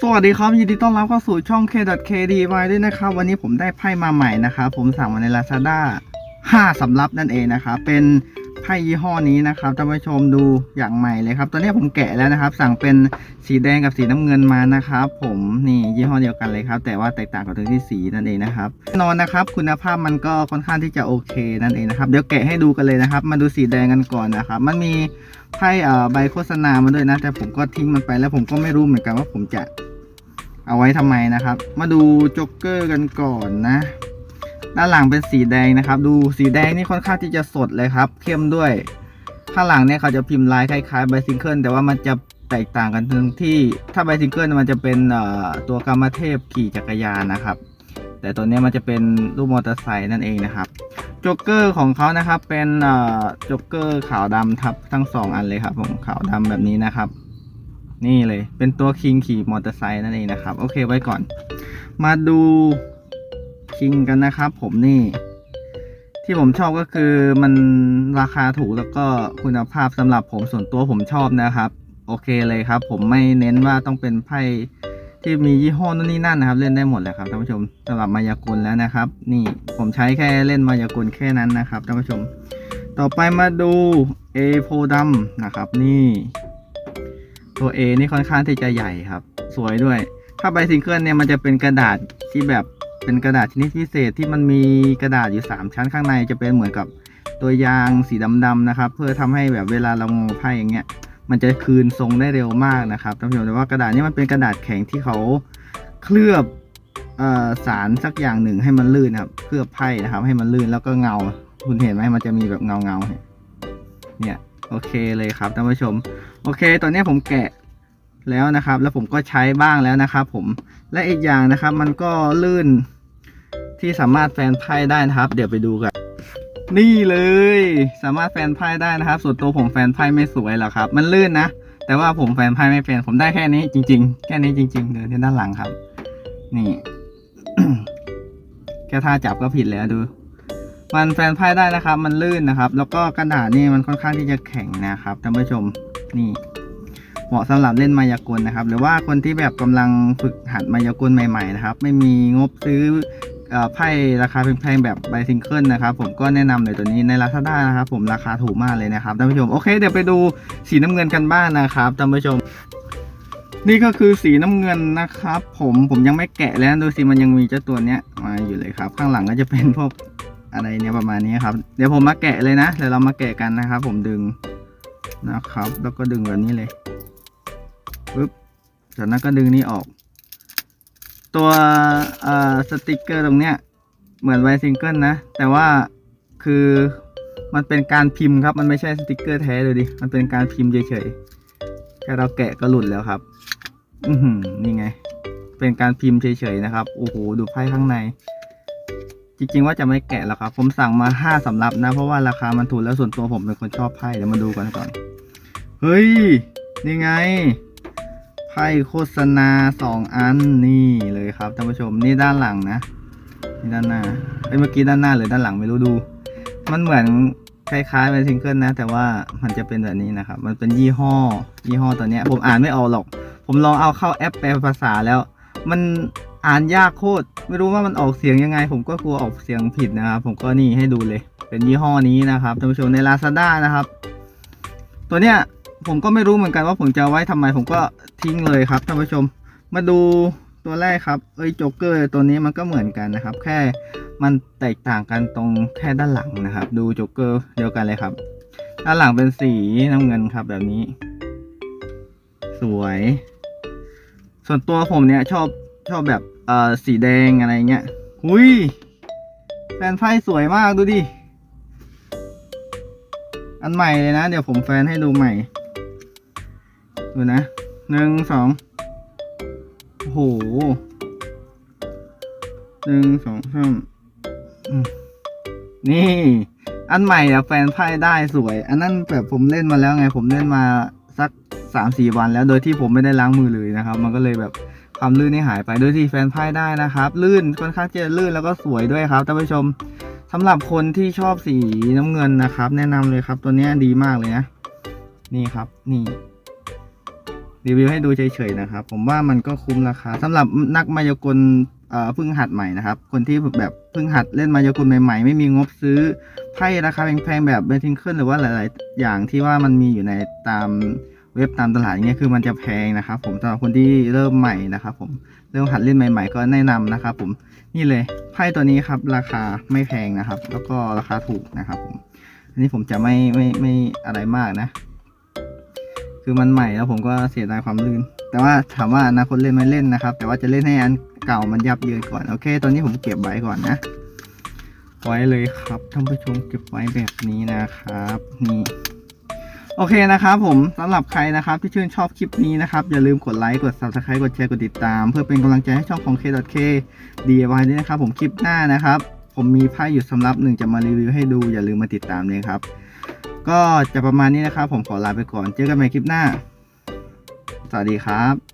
สวัสดีครับยินดีต้อนรับเข้าสู่ช่อง K.KDY ด้วยนะครับ วันนี้ผมได้ไพ่มาใหม่นะครับ ผมสั่งมาใน Lazada 5สำรับนั่นเองนะครับ เป็น ไพ่ยี่ห้อนี้นะครับท่านผู้ชมดูอย่างใหม่เลยครับ ตอนนี้ผมแกะแล้วนะครับ สั่งเป็นสีแดงกับสีน้ำเงินมานะครับ ผมนี่ยี่ห้อเดียวกันเลยครับ แต่ว่าแตกต่างกันตรงที่สีนั่นเองนะครับนอนนะครับ คุณภาพมันก็ค่อนข้างที่จะโอเคนั่นเองนะครับเดี๋ยวแกะให้ดูกันเลยนะครับ มาดูสีแดงกันก่อนนะครับ มันมีไพ่เอ่อใบโฆษณามาด้วยนะ แต่ผมก็ทิ้งมันไปแล้วผมก็ไม่รู้เหมือนกันว่าผมจะเอาไว้ทำไมนะครับ มาดูจ็อกเกอร์กันก่อนนะ ด้านหลังเป็นสีแดงนะครับ ดูสีแดงนี่ค่อนข้างที่จะสดเลยครับ เข้มด้วย ข้างหลังเนี่ยเขาจะพิมพ์ลายคล้ายๆไบซิงเกิลแต่ว่ามันจะแตกต่างกันตรงที่ถ้าไบซิงเกิลมันจะเป็นตัวกรรมเทพขี่จักรยานนะครับ แต่ตัวนี้มันจะเป็นรูปมอเตอร์ไซค์นั่นเองนะครับจ็อกเกอร์ของเขานะครับเป็นจ็อกเกอร์ขาวดำทับทั้งสองอันเลยครับผมขาวดำแบบนี้นะครับนี่เลยเป็นตัวคิงขี่มอเตอร์ไซค์นั่นเองนะครับ โอเคไว้ก่อน มาดู คิงกันนะครับ ผมนี่ ที่ผมชอบก็คือมันราคาถูกแล้วก็คุณภาพสำหรับผมส่วนตัวผมชอบนะครับ โอเคเลยครับ ผมไม่เน้นว่าต้องเป็นไพ่ที่มียี่ห้อนู่นนี่นั่นนะครับ เล่นได้หมดเลยครับท่านผู้ชมสำหรับมายากลแล้วนะครับ นี่ผมใช้แค่เล่นมายากลแค่นั้นนะครับท่านผู้ชม ต่อไปมาดูเอโพดัมนะครับ นี่ ตัว A นี่ค่อนข้างที่จะใหญ่ครับ สวยด้วย ถ้าใบซิงเกิลเนี่ยมันจะเป็นกระดาษที่แบบ เป็นกระดาษชนิดพิเศษที่มันมีกระดาษอยู่ 3 ชั้นข้างในจะเป็นเหมือนกับตัวยางสีดำๆนะครับ เพื่อทำให้แบบเวลาเรางอไพ่อย่างเงี้ยมันจะคืนทรงได้เร็วมากนะครับท่านผู้ชมแต่ว่ากระดาษนี้มันเป็นกระดาษแข็งที่เขาเคลือบออสารสักอย่างหนึ่งให้มันลื่นครับ เคลือบไพ่นะครับ ให้มันลื่นแล้วก็เงา คุณเห็นไหมมันจะมีแบบเงาเงาเนี่ยโอเคเลยครับท่านผู้ชม โอเค ตอนนี้ผมแกะแล้วนะครับ แล้วผมก็ใช้บ้างแล้วนะครับ ผมและอีกอย่างนะครับ มันก็ลื่น ที่สามารถแฟนไพ่ได้นะครับ เดี๋ยวไปดูกันนี่เลย สามารถแฟนไพ่ได้นะครับ ส่วนตัวผมแฟนไพ่ไม่สวยหรอกครับ มันลื่นนะ แต่ว่าผมแฟนไพ่ไม่เป็นผมได้แค่นี้จริง ๆ แค่นี้จริงๆเลยที่ด้านหลังครับ นี่แค่ท่าจับก็ผิดแล้วดู มันแฟนไพ่ได้นะครับ มันลื่นนะครับ แล้วก็กระดาษนี่มันค่อนข้างที่จะแข็งนะครับท่านผู้ชมนี่เหมาะสำหรับเล่นมายากลนะครับ หรือว่าคนที่แบบกำลังฝึกหัดมายากลใหม่ ๆ นะครับ ไม่มีงบซื้อ ไพ่ราคาแพงๆแบบใบซิงเกิลนะครับผมก็แนะนำเลยตัวนี้ใน Lazada นะครับผมราคาถูกมากเลยนะครับท่านผู้ชมโอเคเดี๋ยวไปดูสีน้ำเงินกันบ้างนะครับท่านผู้ชม นี่ก็คือสีน้ำเงินนะครับ ผมผมยังไม่แกะแล้วดูสิมันยังมีเจ้าตัวเนี้ยมาอยู่เลยครับ ข้างหลังก็จะเป็นพวกอะไรเนี่ยประมาณนี้ครับเดี๋ยวผมมาแกะเลยนะเดี๋ยวเรามาแกะกันนะครับ ผมดึงนะครับ แล้วก็ดึงแบบนี้เลยปึ๊บจากนั้นก็ดึงนี้ออก ตัวสติกเกอร์ตรงเนี้ยเหมือนไวซิงเกิลนะ แต่ว่าคือมันเป็นการพิมพ์ครับ มันไม่ใช่สติกเกอร์แท้เลยดิ มันเป็นการพิมพ์เฉยๆ แค่เราแกะก็หลุดแล้วครับ อือหือนี่ไง เป็นการพิมพ์เฉยๆนะครับ โอ้โห ดูไพ่ข้างใน จริงๆว่าจะไม่แกะแล้วครับ ผมสั่งมาห้าสำรับนะ เพราะว่าราคามันถูกแล้วส่วนตัวผมเป็นคนชอบไพ่ เดี๋ยวมาดูกันก่อน เฮ้ย นี่ไง ไพ่โฆษณาสองอันนี่เลยครับท่านผู้ชมนี่ด้านหลังนะนี่ด้านหน้าเอ้ยเมื่อกี้ด้านหน้าหรือด้านหลังไม่รู้ดู มันเหมือนคล้ายๆเป็นซิงเกิลนะ แต่ว่ามันจะเป็นแบบนี้นะครับ มันเป็นยี่ห้อ ยี่ห้อตัวเนี้ย ผมอ่านไม่ออกหรอก ผมลองเอาเข้าแอปแปลภาษาแล้ว มันอ่านยากโคตรไม่รู้ว่ามันออกเสียงยังไง ผมก็กลัวออกเสียงผิดนะครับ ผมก็นี่ให้ดูเลย เป็นยี่ห้อนี้นะครับท่านผู้ชมใน Lazada นะครับ ตัวเนี้ย ผมก็ไม่รู้เหมือนกันว่าผมจะไว้ทำไมผมก็ทิ้งเลยครับท่านผู้ชม มาดูตัวแรกครับเอ้ยโจ๊กเกอร์ตัวนี้มันก็เหมือนกันนะครับ แค่มันแตกต่างกันตรงแค่ด้านหลังนะครับ ดูโจ๊กเกอร์เดียวกันเลยครับ ด้านหลังเป็นสีน้ำเงินครับแบบนี้ สวย ส่วนตัวผมเนี่ยชอบชอบแบบเอ่อสีแดงอะไรเงี้ยหุยแฟนไพสวยมากดูดิ อันใหม่เลยนะ เดี๋ยวผมแฟนให้ดูใหม่ เดูนะหนึ่งสองโอ้โหหนึ่งสองสามนี่ อันใหม่อะแฟนไพ่ได้สวย อันนั้นแบบผมเล่นมาแล้วไง ผมเล่นมาสักสามสี่วันแล้วโดยที่ผมไม่ได้ล้างมือเลยนะครับ มันก็เลยแบบความลื่นนี่หายไปโดยที่แฟนไพ่ได้นะครับ ลื่นค่อนข้างจะลื่นแล้วก็สวยด้วยครับท่านผู้ชมสำหรับคนที่ชอบสีน้ำเงินนะครับ แนะนำเลยครับตัวนี้ดีมากเลยนะ นี่ครับ นี่ รีวิวให้ดูเฉยๆนะครับ ผมว่ามันก็คุ้มราคาสำหรับนักมายากลเอ่อเพิ่งหัดใหม่นะครับ คนที่แบบเพิ่งหัดเล่นมายากลใหม่ๆ ไม่มีงบซื้อไพ่ราคาแพงๆแบบเบนทิงเคิลหรือว่าหลายๆ อย่างที่ว่ามันมีอยู่ในตามเว็บตามตลาดเงี้ยคือมันจะแพงนะครับผมสำหรับคนที่เริ่มใหม่นะครับผมเริ่มหัดเล่นใหม่ ๆ ก็แนะนำนะครับผมนี่เลยไพ่ตัวนี้ครับราคาไม่แพงนะครับ แล้วก็ราคาถูกนะครับผมอันนี้ผมจะไม่ไม่ไม่อะไรมากนะ คือมันใหม่แล้วผมก็เสียดายความลื่น แต่ว่าถามว่าอนาคตเล่นไม่เล่นนะครับ แต่ว่าจะเล่นให้อันเก่ามันยับเยินก่อน โอเค ตอนนี้ผมเก็บไว้ก่อนนะ ไว้เลยครับท่านผู้ชมเก็บไว้แบบนี้นะครับ นี่ โอเคนะครับผมสำหรับใครนะครับที่ชื่นชอบคลิปนี้นะครับ อย่าลืมกดไลค์ กด subscribe กดแชร์ กดติดตาม เพื่อเป็นกำลังใจให้ช่องของ K.K DIY ด้วยนะครับ ผมคลิปหน้านะครับ ผมมีไพ่อยู่สำหรับหนึ่งจะมารีวิวให้ดูอย่าลืมมาติดตามเลยครับ ก็จะประมาณนี้นะครับ ผมขอลาไปก่อน เจอกันใหม่คลิปหน้า สวัสดีครับ